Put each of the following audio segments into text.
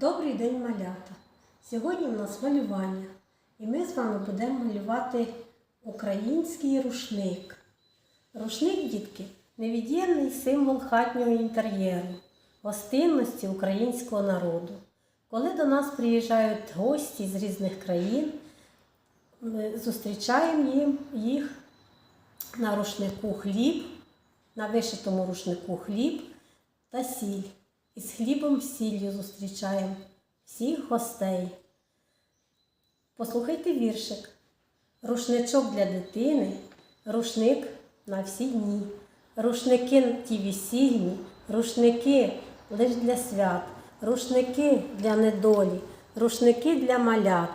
Добрий день, малята! Сьогодні в нас малювання, і ми з вами будемо малювати український рушник. Рушник, дітки, невід'ємний символ хатнього інтер'єру, гостинності українського народу. Коли до нас приїжджають гості з різних країн, ми зустрічаємо їм їх на рушнику хліб, на вишитому рушнику хліб та сіль. І з хлібом сіллю зустрічаємо всіх гостей. Послухайте віршик. Рушничок для дитини, рушник на всі дні. Рушники ті весільні, рушники лиш для свят, рушники для недолі, рушники для малят.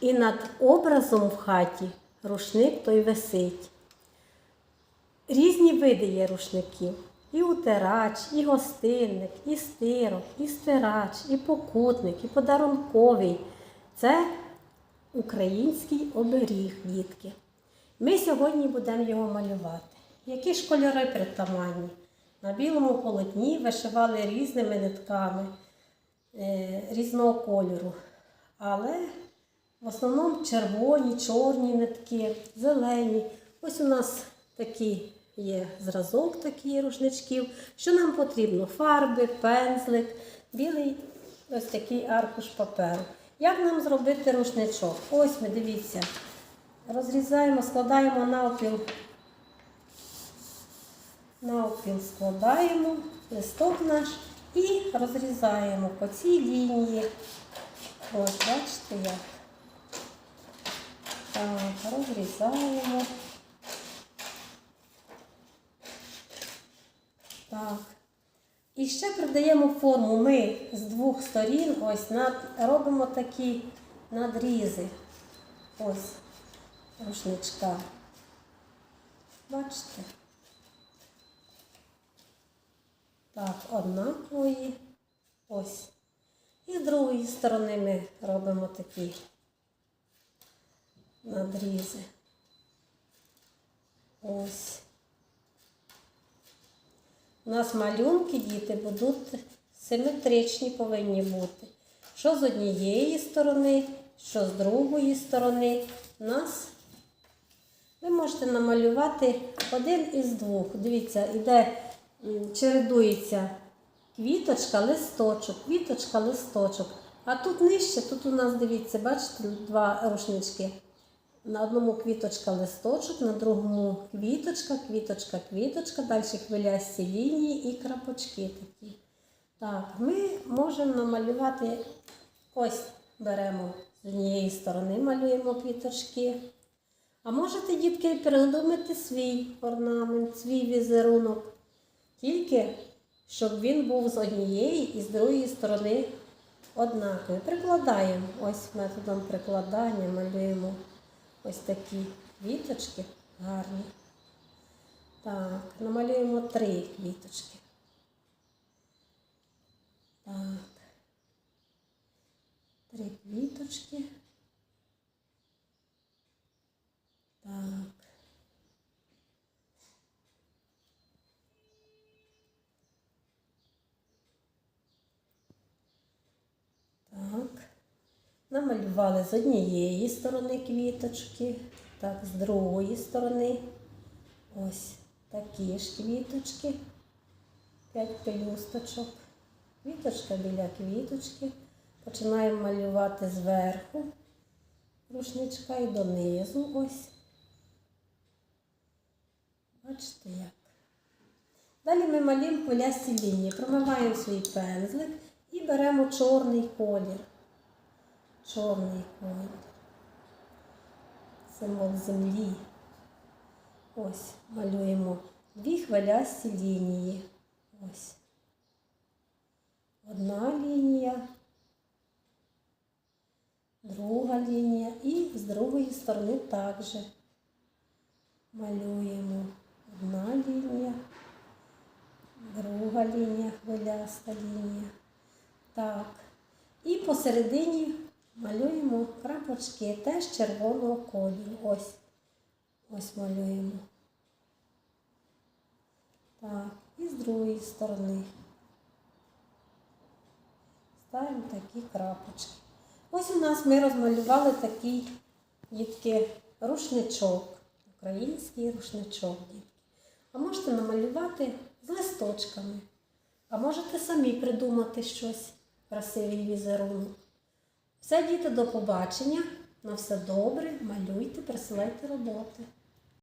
І над образом в хаті рушник той висить. Різні види є рушників. І утирач, і гостинник, і стирок, і стирач, і покутник, і подарунковий. Це український оберіг, дітки. Ми сьогодні будемо його малювати. Які ж кольори притаманні? На білому полотні вишивали різними нитками е, різного кольору. Але в основному червоні, чорні нитки, зелені. Ось у нас такі є зразок такий рушничків. Що нам потрібно? Фарби, пензлик, білий ось такий аркуш паперу. Як нам зробити рушничок? Ось ми дивіться. Розрізаємо, складаємо навпіл. Навпіл складаємо листок наш і розрізаємо по цій лінії. Ось, бачите як. Так, розрізаємо. Так. І ще придаємо форму. Ми з двох сторін ось над, робимо такі надрізи. Ось рушничка. Бачите? Так, однакової. Ось. І з другої сторони ми робимо такі надрізи. Ось. У нас малюнки діти будуть симетричні повинні бути. Що з однієї сторони, що з другої сторони. Нас ви можете намалювати один із двох. Дивіться, іде, чередується квіточка, листочок, квіточка, листочок. А тут нижче, тут у нас, дивіться, бачите, два рушнички. На одному квіточка листочок, на другому квіточка, квіточка, квіточка, далі хвилясті лінії і крапочки такі. Так, ми можемо намалювати, ось беремо з однієї сторони, малюємо квіточки. А можете, дітки, придумати свій орнамент, свій візерунок. Тільки, щоб він був з однієї і з другої сторони однаковий. Прикладаємо ось методом прикладання, малюємо ось такі квіточки гарні. Так, намалюємо три квіточки. Так. Три квіточки. Так. Так. Намалювали з однієї сторони квіточки, так, з другої сторони. Ось такі ж квіточки. П'ять пелюсточок. Квіточка біля квіточки. Починаємо малювати зверху рушничка і донизу ось. Бачите як. Далі ми малюємо хвилясті лінії. Промиваємо свій пензлик і беремо чорний колір чорний колір. Символ землі. Ось малюємо дві хвилясті лінії. Ось. Одна лінія, друга лінія і з другої сторони також малюємо одна лінія, друга лінія, хвиляста лінія. Так. І посередині малюємо крапочки теж червоного кольору. Ось. Ось малюємо. Так, і з другої сторони. ставимо такі крапочки. Ось у нас ми розмалювали такий дітки рушничок, український рушничок. Дітки. А можете намалювати з листочками. А можете самі придумати щось, красивий візерунок. Все, діти, до побачення. На все добре, малюйте, присилайте роботи.